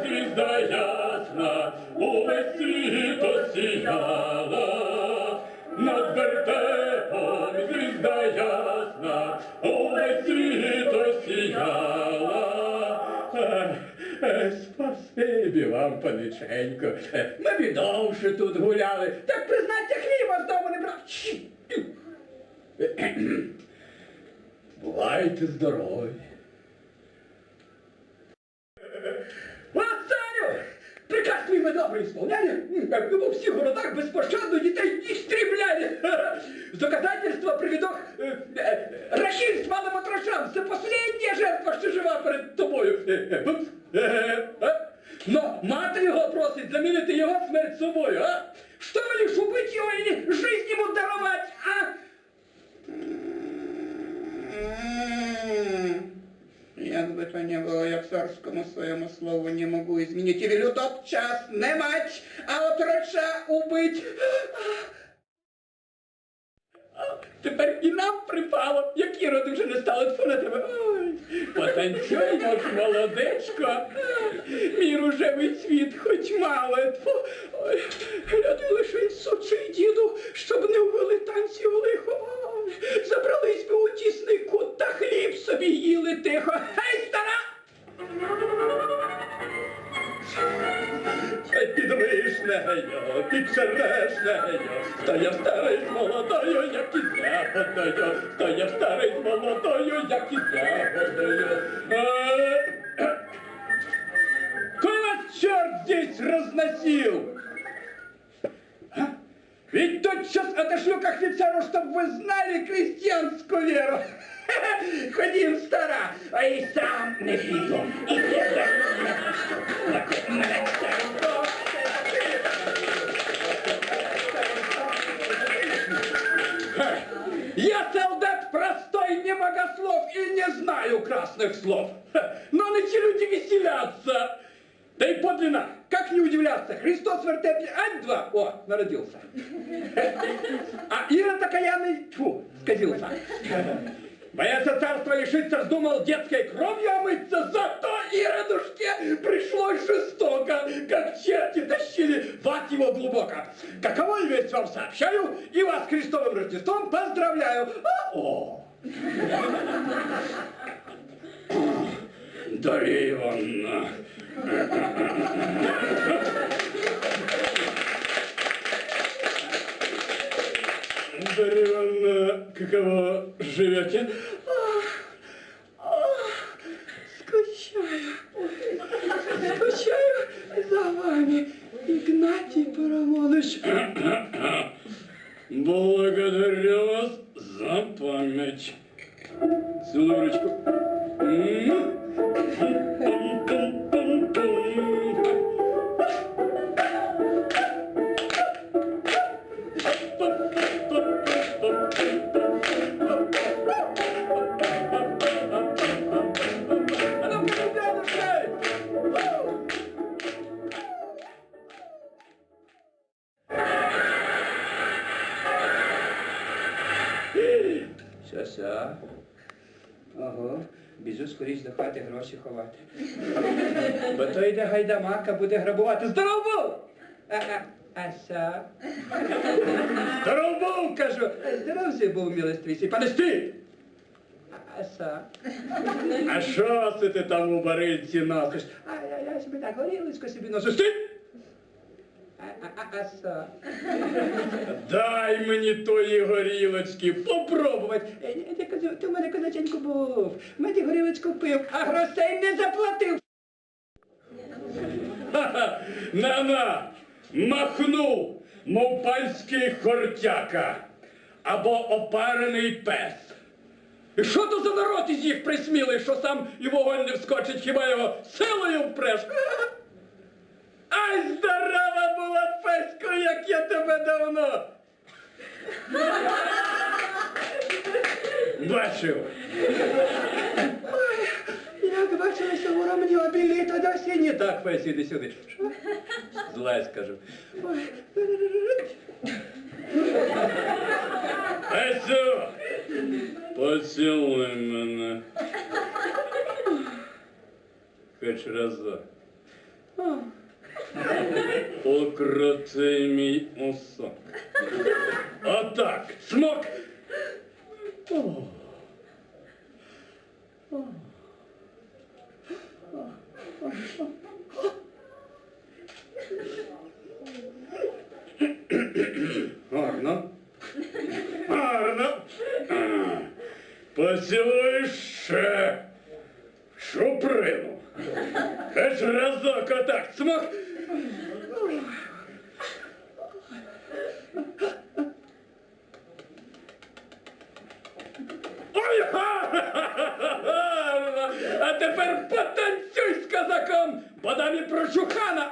звізда ясна, увесь світ осіяла. Над вертепом звізда ясна, увесь світ осіяла. Е, Спасибі вам, паниченько. Ми б і довше тут гуляли. Так признаться, хліба з дому не брав. Бувайте здорові. твій ми добре ісполняли, как во всіх городах безпощадно дітей істрібляли. З доказательства приведу э, э, рахиль с малым отрошам. Це последня жертва, що жива перед тобою. Е, е, упс, е, е, е. Но мати його просить замінити його смерть собою, а? Що велиш убить його і жизнь йому дарувати, Не було, я царському своєму слову не можу змінити. Велю тот час не мать, а отроча убить. Тепер і нам припало, як іроди вже не стали тфу на тебе. Ой, потанцюй, молодечко. Мій ружевий цвіт хоч мало. Гляди лише сучий діду, щоб Підвиш нею, підшереш нею, хто я старий з молодою, як із ягодою, хто я старий з молодою, як із ягодою. Е, Кто вас черт здесь разносил? А? Ведь тотчас отошлю к офицеру, чтобы вы знали крестьянскую веру. Ходим, стара, а и сам не піду. І тебе Я солдат простой, не богослов и не знаю красных слов. Но эти люди веселятся. Да и подлинно, как не удивляться, Христос в вертепле ать-два, о, народился. А Ира такаяный, тьфу, сказился. Бояться царства лишиться, вздумал детской кровью омыться, зато Иродушке пришлось жестоко, как черти ад его глубоко. Каковой весть вам сообщаю, и вас Христовым Рождеством поздравляю. А, О! Дарья Ивановна, Дарья Ивановна, каково живете? Скучаю, скучаю за вами, Игнатий Парамонович. Благодарю Ого, біжу скоріш до хати гроші ховати. Бо то йде гайдамака, буде грабувати. Здоров був! А, а, а са? Здоров був, кажу. Здоров сі був, милостивий. Пане стій! А, са? А що це ти там у барильці носиш? А я, я собі так горілочку собі носу. Стій! А, а? Дай мені тої горілочки, попробувати. Е, Я, кажу, ти в мене козаченько був. Ми ті горілочку пив, а грошей не заплатив. На-на! Махнув, мов панський хортяка або опарений пес. Що то за народ із їх присмілий, що сам і вогонь не вскочить, хіба його силою впреш? Ай, здорова була песько, як я тебе давно. Бачив. Як бачилася вора мені обілі, то досі ні. Так, Фесі, іди сюди. Злазь, кажу. Фесю! Поцілуй мене. Хоч разок. Укроти мій. Отак, смок. О. Гарно. Гарно. А, Поцілуй ще шуприну. Хоч разок отак, смок. Тепер потанцюй з козаком, бо далі прочухана,